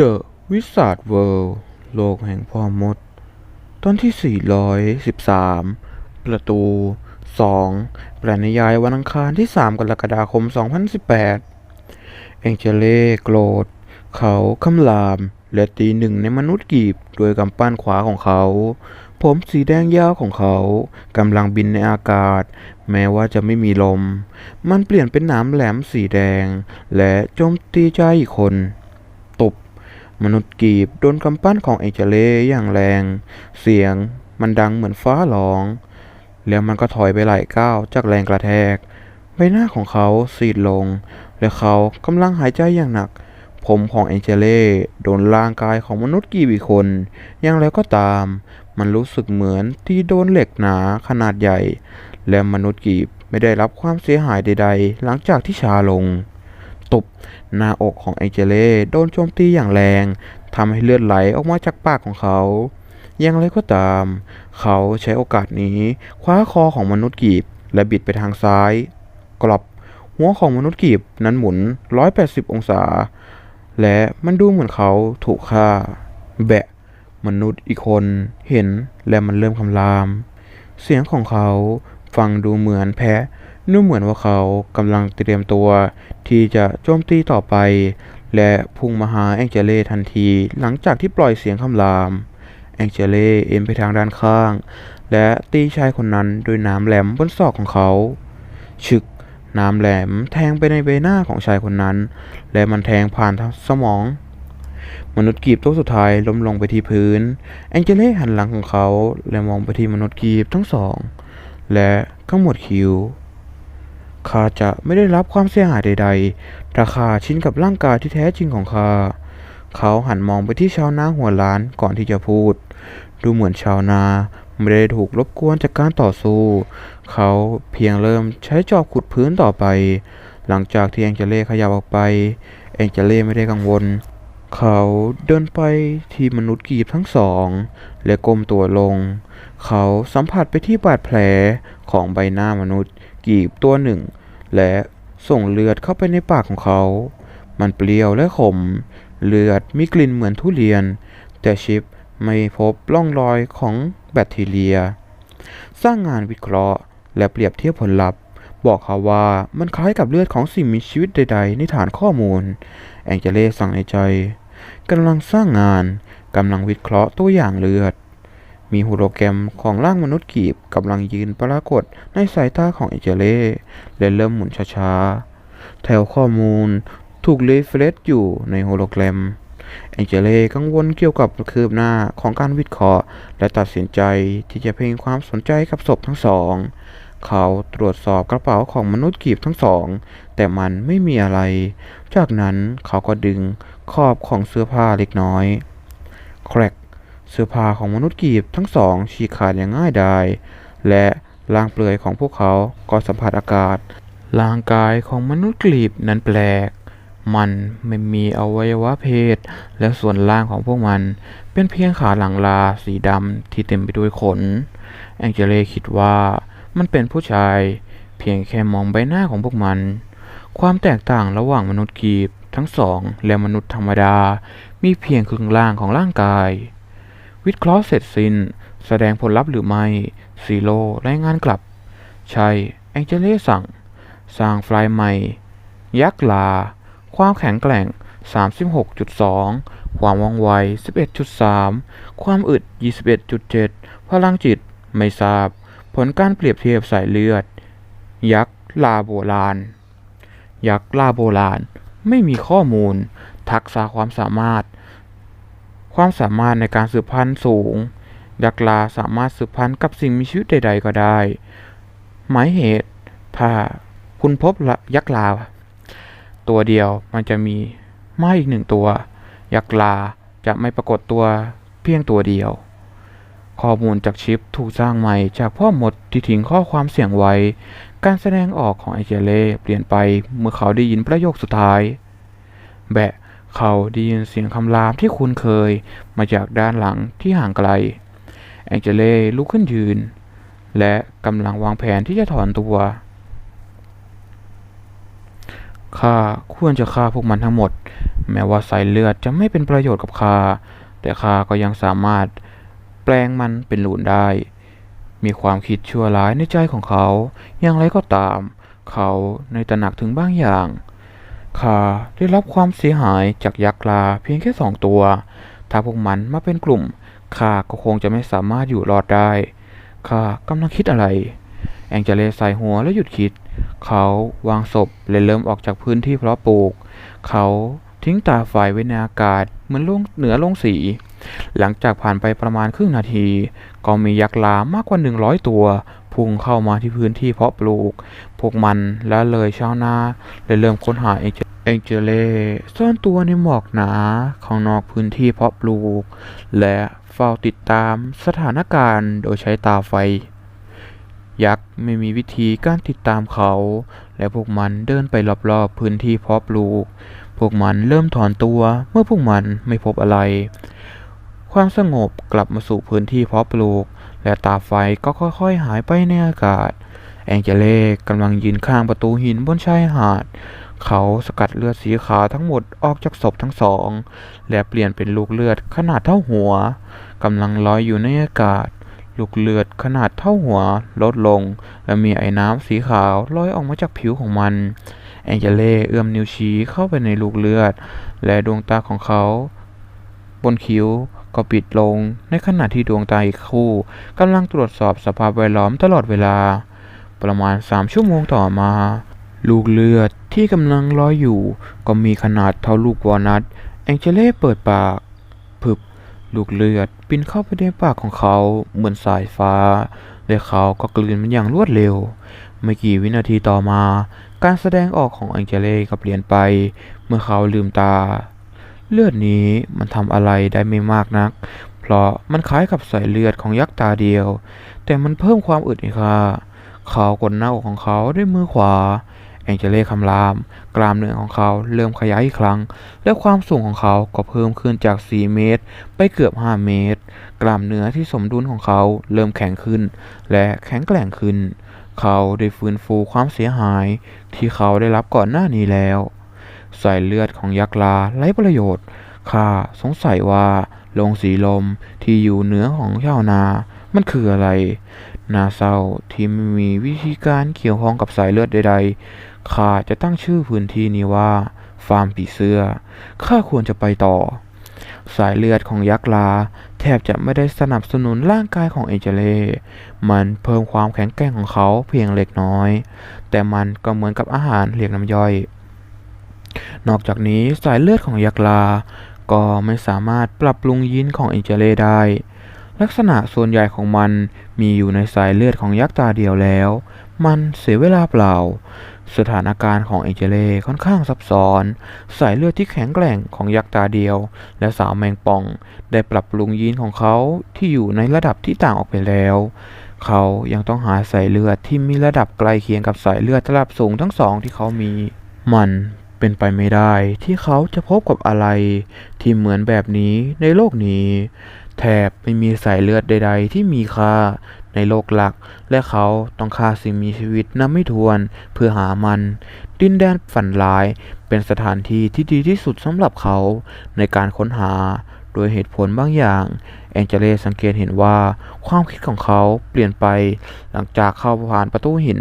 The Wizard World โลกแห่งพ่อมด ตอนที่ 413 ประตู 2 แปลนิยายวันอังคารที่ 3 กรกฎาคม 2018 เองเจเล่โกรธ เขาคำราม และตีหนึ่งในมนุษย์กีบด้วยกำปั้นขวาของเขา ผมสีแดงยาวของเขากำลังบินในอากาศ แม้ว่าจะไม่มีลม มันเปลี่ยนเป็นหนามแหลมสีแดง และโจมตีใจอีกคน มนุษย์กีบโดนกำปั้นของเอเจเล่อย่างแรง เสียงมันดังเหมือนฟ้าร้อง แล้วมันก็ถอยไปหลายก้าวจากแรงกระแทก ใบหน้าของเขาซีดลง และเขากำลังหายใจอย่างหนัก ผมของเอเจเล่โดนร่างกายของมนุษย์กีบอีกคน อย่างไรก็ตาม มันรู้สึกเหมือนที่โดนเหล็กหนาขนาดใหญ่ และมนุษย์กีบไม่ได้รับความเสียหายใด ๆ หลังจากที่ชาลง ตบหน้าอกของเอเจเล่โดนโจมตีอย่างแรงทำให้เลือดไหลออกมาจากปากของเขา อย่างไรก็ตาม เขาใช้โอกาสนี้คว้าคอของมนุษย์กีบและบิดไปทางซ้าย กลับหัวของมนุษย์กีบนั้นหมุน 180 องศา และมันดูเหมือนเขาถูกฆ่า แบะ มนุษย์อีกคนเห็นและมันเริ่มคำราม เสียงของเขาฟังดูเหมือนแพะ ดูเหมือนว่าเขากำลังเตรียมตัวที่จะโจมตีต่อไป และพุ่งมาหาแองเจเล่ทันที หลังจากที่ปล่อยเสียงคำราม แองเจเล่เอ็นไปทางด้านข้าง และตีชายคนนั้นด้วยน้ำแหลมบนศอกของเขาฉึกน้ำแหลมแทงไปในใบหน้าของชายคนนั้น และมันแทงผ่านสมอง มนุษย์กีบตัวสุดท้ายล้มลงไปที่พื้น แองเจเล่หันหลังของเขา และมองไปที่มนุษย์กีบทั้งสอง และก็หมวดคิ้ว ข้าจะไม่ได้รับความเสียหายใดๆถ้าข้าชินกับร่างกายที่แท้จริงของข้า เขาหันมองไปที่ชาวนาหัวล้านก่อนที่จะพูด ดูเหมือนชาวนาไม่ได้ถูกรบกวนจากการต่อสู้ เขาเพียงเริ่มใช้จอบขุดพื้นต่อไป หลังจากที่แองเจเล่ขยับออกไป แองเจเล่ไม่ได้กังวล เขาเดินไปที่มนุษย์กีบทั้งสอง และก้มตัวลง เขาสัมผัสไปที่บาดแผลของใบหน้ามนุษย์กีบตัวหนึ่ง และส่งเลือดเข้าไปในปากของเขา มันเปรี้ยวและขม เลือดมีกลิ่นเหมือนทุเรียน แต่ชิปไม่พบร่องรอยของแบคทีเรีย สร้างงานวิเคราะห์ และเปรียบเทียบผลลัพธ์ บอกเขาว่ามันคล้ายกับเลือดของสิ่งมีชีวิตใด ๆ ในฐานข้อมูล แองเจเล่สั่งในใจ กำลังสร้างงานกำลังวิเคราะห์ตัวอย่างเลือด มีโฮโลแกรมของร่างมนุษย์กีบกำลังยืนปรากฏในสายตาของเอเจเล่และเริ่มหมุนช้าๆ แถวข้อมูลถูกรีเฟรชอยู่ในโฮโลแกรมแองเจเล่กังวลเกี่ยวกับคืบหน้าของการวิเคราะห์ และตัดสินใจที่จะเพ่งความสนใจกับศพทั้งสอง เขาตรวจสอบกระเป๋าของมนุษย์กีบทั้งสอง แต่มันไม่มีอะไร จากนั้นเขาก็ดึง ขอบของเสื้อผ้าเล็กน้อยแครกเสื้อผ้าของมนุษย์กีบทั้งสองฉีกขาดอย่างง่ายดาย และร่างเปลือยของพวกเขาก็สัมผัสอากาศ ร่างกายของมนุษย์กีบนั้นแปลก มันไม่มีอวัยวะเพศ และส่วนล่างของพวกมัน เป็นเพียงขาหลังลาสีดำที่เต็มไปด้วยขน แองเจเล่คิดว่ามันเป็นผู้ชาย เพียงแค่มองใบหน้าของพวกมัน ความแตกต่างระหว่างมนุษย์กีบ ทั้งสอง และมนุษย์ธรรมดา มีเพียงครึ่งล่างของร่างกาย วิเคราะห์เสร็จสิ้น แสดงผลลัพธ์หรือไม่ซีโร่รายงานกลับ ใช่แองเจเล่สั่ง สร้างไฟล์ใหม่ ยักษ์ลา ความแข็งแกร่ง 36.2 ความว่องไว 11.3 ความอึด 21.7 พลังจิตไม่ทราบ ผลการเปรียบเทียบสายเลือด ยักษ์ลาโบราณ ยักษ์ลาโบราณ ไม่มีข้อมูล ทักษะความสามารถ ความสามารถในการสืบพันธุ์สูงยักษ์ลาสามารถสืบพันธุ์กับสิ่งมีชีวิตใด ๆ ก็ได้ หมายเหตุ ถ้าคุณพบยักษ์ลา ตัวเดียวมันจะมีมาอีกหนึ่งตัว ยักษ์ลาจะไม่ปรากฏตัวเพียงตัวเดียว ข้อมูลจากชิปถูกสร้างใหม่จากพ่อมดที่ทิ้งข้อความเสียงไว้ การแสดงออกของไอเจเล่เปลี่ยนไปเมื่อเขาได้ยินประโยคสุดท้าย แบะ เขาได้ยินเสียงคำรามที่คุ้นเคยมาจากด้านหลังที่ห่างไกล แองเจเล่ลุกขึ้นยืน และกำลังวางแผนที่จะถอนตัวข้าควรจะฆ่าพวกมันทั้งหมด แม้ว่าสายเลือดจะไม่เป็นประโยชน์กับข้าแต่ข้าก็ยังสามารถแปลงมันเป็นหลูนได้ มีความคิดชั่วร้ายในใจของเขา อย่างไรก็ตาม เขาในตระหนักถึงบางอย่าง ข้าได้รับความเสียหายจากยักษ์ลาเพียงแค่สองตัว ถ้าพวกมันมาเป็นกลุ่มข้าก็คงจะไม่สามารถอยู่รอดได้ข้ากำลังคิดอะไร แองเจเลใส่หัวแล้วหยุดคิด เขาวางศพและเริ่มออกจากพื้นที่เพาะปลูก เขาทิ้งตาไฟไว้ในอากาศเหมือนลงเหนือลงสี หลังจากผ่านไปประมาณครึ่งนาที ก็มียักษ์ลามากกว่า 100 ตัว พุ่งเข้ามาที่พื้นที่เพาะปลูก พวกมันและเลยชาวนาและเริ่มค้นหาเองเจองเจเล่ซ่อนตัวในหมอกหนาของนอกพื้นที่เพาะปลูก และเฝ้าติดตามสถานการณ์โดยใช้ตาไฟ ยักษ์ไม่มีวิธีการติดตามเขา และพวกมันเดินไปรอบๆพื้นที่เพาะปลูก พวกมันเริ่มถอนตัวเมื่อพวกมันไม่พบอะไร ความสงบกลับมาสู่พื้นที่เพาะปลูก และตาไฟก็ค่อยๆหายไปในอากาศ แองเจเล่กำลังยืนข้างประตูหินบนชายหาด เขาสกัดเลือดสีขาวทั้งหมดออกจากศพทั้งสอง และเปลี่ยนเป็นลูกเลือดขนาดเท่าหัวกำลังลอยอยู่ในอากาศ ลูกเลือดขนาดเท่าหัวลดลง และมีไอ้น้ำสีขาวลอยออกมาจากผิวของมัน แองเจเล่เอื้อมนิ้วชี้เข้าไปในลูกเลือด และดวงตาของเขา บนคิ้ว ก็ปิดลง ในขณะที่ดวงตาอีกคู่กำลังตรวจสอบสภาพแวดล้อมตลอดเวลา ประมาณสามชั่วโมงต่อมา ลูกเลือดที่กำลังลอยอยู่ ก็มีขนาดเท่าลูกวอลนัทแองเจเล่เปิดปากพึบลูกเลือดบินเข้าไปในปากของเขาเหมือนสายฟ้าและเขาก็กลืนมันอย่างรวดเร็ว ไม่กี่วินาทีต่อมา การแสดงออกของแองเจเล่ก็เปลี่ยนไป เมื่อเขาลืมตา เลือดนี้มันทำอะไรได้ไม่มากนัก เพราะมันคล้ายกับสายเลือดของยักษ์ตาเดียว แต่มันเพิ่มความอึดอีกค่ะเขากดหน้าอกของเขาด้วยมือขวาแองเจเล่คำราม กล้ามเนื้อของเขาเริ่มขยายอีกครั้ง และความสูงของเขาก็เพิ่มขึ้นจาก 4 เมตร ไปเกือบ 5 เมตร กล้ามเนื้อที่สมดุลของเขาเริ่มแข็งขึ้น และแข็งแกร่งขึ้น เขาได้ฟื้นฟูความเสียหายที่เขาได้รับก่อนหน้านี้แล้ว สายเลือดของยักษ์ลาไร้ประโยชน์ ข้าสงสัยว่าโรงสีลมที่อยู่เหนือของชาวนา มันคืออะไร นาเศร้าที่ไม่มีวิธีการเกี่ยวข้องกับสายเลือดใดๆ ข้าจะตั้งชื่อพื้นที่นี้ว่า ฟาร์มผีเสื้อ ข้าควรจะไปต่อ สายเลือดของยักษ์ลา แทบจะไม่ได้สนับสนุนร่างกายของเอเจเล่มันเพิ่มความแข็งแกร่งของเขาเพียงเล็กน้อย แต่มันก็เหมือนกับอาหารเรียกน้ำย่อย นอกจากนี้สายเลือดของยักษ์ลา ก็ไม่สามารถปรับปรุงยีนของเอเจเลได้ ลักษณะส่วนใหญ่ของมันมีอยู่ในสายเลือดของยักษ์ตาเดียวแล้ว มันเสียเวลาเปล่า สถานการณ์ของเอเจเลค่อนข้างซับซ้อน สายเลือดที่แข็งแกร่งของยักษ์ตาเดียว และสาวแมงป่อง ได้ปรับปรุงยีนของเขาที่อยู่ในระดับที่ต่างออกไปแล้วเขายังต้องหาสายเลือดที่มีระดับใกล้เคียงกับสายเลือดระดับสูงทั้งสองที่เขามี มัน เป็นไปไม่ได้ที่เขาจะพบกับอะไร ที่เหมือนแบบนี้ในโลกนี้ แทบไม่มีสายเลือดใด ๆ ที่มีค่าในโลกหลัก และเขาต้องฆ่าสิ่งมีชีวิตนับไม่ถ้วนเพื่อหามัน ดินแดนฝันร้ายเป็นสถานที่ที่ดีที่สุดสำหรับเขาในการค้นหาโดยเหตุผลบางอย่าง แองเจเลสังเกตเห็นว่าความคิดของเขาเปลี่ยนไปหลังจากเข้าผ่านประตูหิน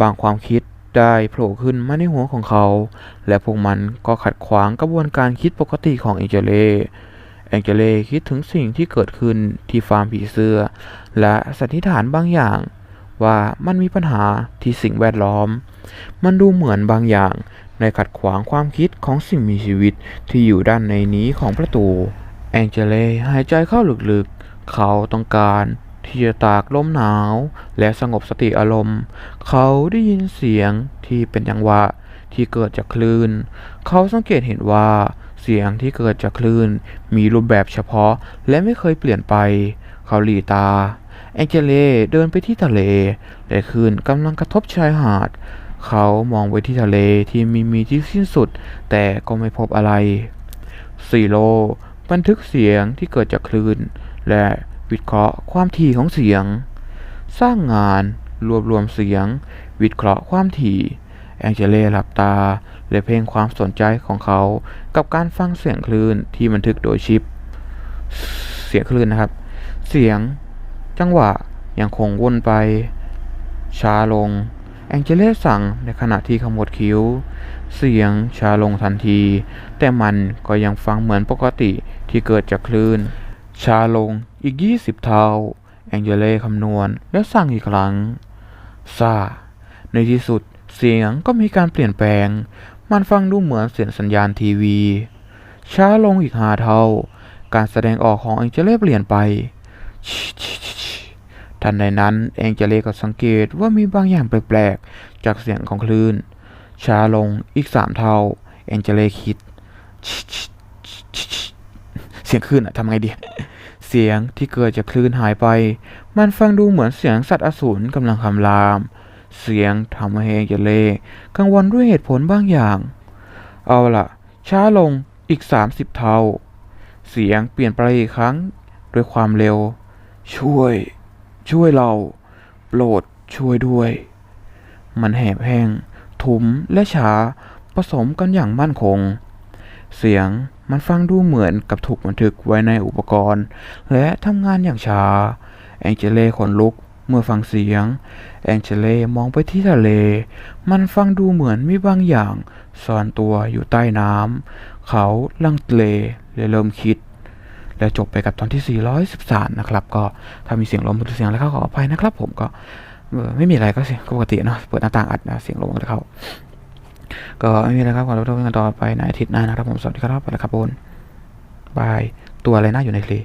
บางความคิด ได้โผล่ขึ้นมาในหัวของเขา และพวกมันก็ขัดขวางกระบวนการคิดปกติของแองเจเล่แองเจเล่คิดถึงสิ่งที่เกิดขึ้นที่ฟาร์มผีเสื้อ และสันนิษฐานบางอย่าง ว่ามันมีปัญหาที่สิ่งแวดล้อม มันดูเหมือนบางอย่างในขัดขวางความคิดของสิ่งมีชีวิตที่อยู่ด้านในนี้ของประตู แองเจเล่หายใจเข้าลึกๆ เขาต้องการ ที่จะตากลมหนาว และสงบสติอารมณ์ เขาได้ยินเสียงที่เป็นจังหวะที่เกิดจากคลื่น เขาสังเกตเห็นว่าเสียงที่เกิดจากคลื่น มีรูปแบบเฉพาะและไม่เคยเปลี่ยนไป เขาหลีตา แองเจเลเดินไปที่ทะเล และคลื่นกำลังกระทบชายหาด เขามองไปที่ทะเลที่มีมีที่สิ้นสุด แต่ก็ไม่พบอะไรซีโรบันทึกเสียงที่เกิดจากคลื่น และ วิเคราะห์ความถี่ของเสียง สร้างงาน รวบรวมเสียง วิเคราะห์ความถี่ แองเจเล่หลับตา และเพ่งความสนใจของเขา กับการฟังเสียงคลื่นที่บันทึกโดยชิป เสียงคลื่นนะครับ เสียง จังหวะยังคงวนไป ช้าลง แองเจเล่สั่งในขณะที่ขมวดคิ้ว เสียงช้าลงทันที แต่มันก็ยังฟังเหมือนปกติที่เกิดจากคลื่น ช้าลงอีก 20 เท่า แองเจเล่คำนวณและสั่งอีกครั้งซาในที่สุดเสียงก็มีการเปลี่ยนแปลง มันฟังดูเหมือนเสียงสัญญาณทีวี ช้าลงอีกห้าเท่า การแสดงออกของแองเจเล่เปลี่ยนไป ทันใดนั้นแองเจเล่ก็สังเกตว่ามีบางอย่างแปลกๆ จากเสียงของคลื่น ช้าลงอีกสามเท่า แองเจเล่คิดเสียงคลื่นอะทำไงดี เสียงที่เกิดจากคลื่นหายไป มันฟังดูเหมือนเสียงสัตว์อสูรกำลังคำราม เสียงทำให้แองเจเลกังวลด้วยเหตุผลบางอย่าง เอาล่ะ ช้าลงอีกสามสิบเท่า เสียงเปลี่ยนไปอีกครั้งด้วยความเร็ว ช่วย ช่วยเรา โปรดช่วยด้วย มันแหบแห้งทุ้มและช้าผสมกันอย่างมั่นคง เสียง มันฟังดูเหมือนกับถูกบันทึกไว้ในอุปกรณ์ และทำงานอย่างช้า แองเจเล่ขนลุกเมื่อฟังเสียง แองเจเล่มองไปที่ทะเล มันฟังดูเหมือนมีบางอย่างซ่อนตัวอยู่ใต้น้ำ เขาลังเลและเริ่มคิด และจบไปกับตอนที่ 413 นะครับ ก็ถ้ามีเสียงลมหรือเสียงอะไรเข้าขออภัยนะครับ ผมก็ไม่มีอะไรก็เสียงปกติเนาะเปิดหน้าต่างอัดนะเสียงลมก็เข้า ก็ไม่มีอะไรครับขอรับทุกท่านต่อไปในอาทิตย์หน้านะครับผมสวัสดีครับไปแล้วครับบนบายตัวอะไรน่าอยู่ในทะเล